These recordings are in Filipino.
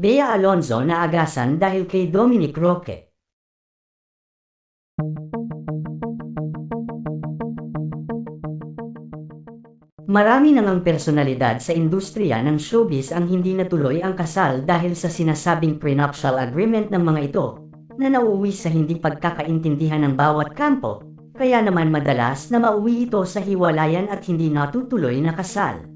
Bea Alonzo na agasan dahil kay Dominic Roque. Marami nang ang personalidad sa industriya ng showbiz ang hindi natuloy ang kasal dahil sa sinasabing prenuptial agreement ng mga ito na nauuwi sa hindi pagkakaintindihan ng bawat kampo, kaya naman madalas na mauwi ito sa hiwalayan at hindi natutuloy na kasal.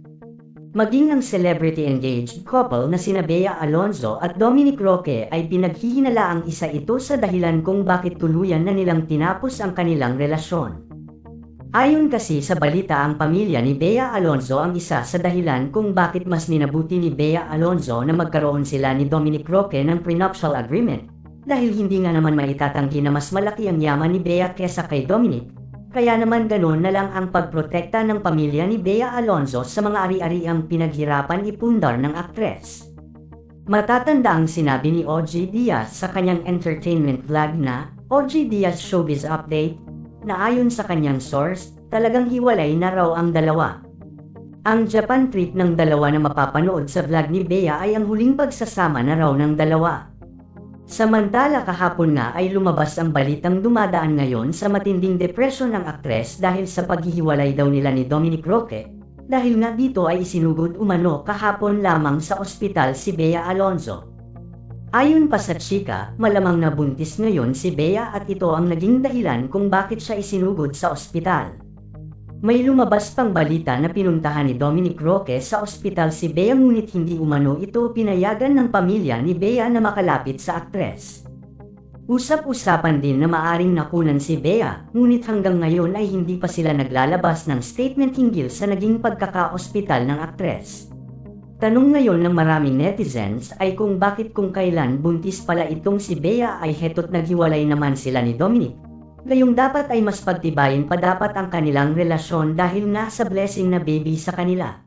Maging ang celebrity-engaged couple na sina Bea Alonzo at Dominic Roque ay pinaghihinala ang isa ito sa dahilan kung bakit tuluyan na nilang tinapos ang kanilang relasyon. Ayon kasi sa balita ang pamilya ni Bea Alonzo ang isa sa dahilan kung bakit mas minabuti ni Bea Alonzo na magkaroon sila ni Dominic Roque ng prenuptial agreement dahil hindi nga naman maitatanggi na mas malaki ang yaman ni Bea kesa kay Dominic. Kaya naman ganoon na lang ang pagprotekta ng pamilya ni Bea Alonzo sa mga ari-ariang pinaghirapan ipundar ng aktres. Matatanda ang sinabi ni OG Diaz sa kanyang entertainment vlog na OG Diaz Showbiz Update na ayon sa kanyang source, talagang hiwalay na raw ang dalawa. Ang Japan trip ng dalawa na mapapanood sa vlog ni Bea ay ang huling pagsasama na raw ng dalawa. Samantala kahapon nga ay lumabas ang balitang dumadaan ngayon sa matinding depresyon ng aktres dahil sa paghihiwalay daw nila ni Dominic Roque dahil nga dito ay isinugod umano kahapon lamang sa ospital si Bea Alonzo. Ayon pa sa chika, malamang nabuntis ngayon si Bea at ito ang naging dahilan kung bakit siya isinugod sa ospital. May lumabas pang balita na pinuntahan ni Dominic Roque sa ospital si Bea ngunit hindi umano ito pinayagan ng pamilya ni Bea na makalapit sa aktres. Usap-usapan din na maaring nakunan si Bea, ngunit hanggang ngayon ay hindi pa sila naglalabas ng statement hinggil sa naging pagkaka-ospital ng aktres. Tanong ngayon ng maraming netizens ay kung bakit kung kailan buntis pala itong si Bea ay heto't naghiwalay naman sila ni Dominic. Gayong dapat ay mas pagtibayin pa dapat ang kanilang relasyon dahil nasa blessing na baby sa kanila.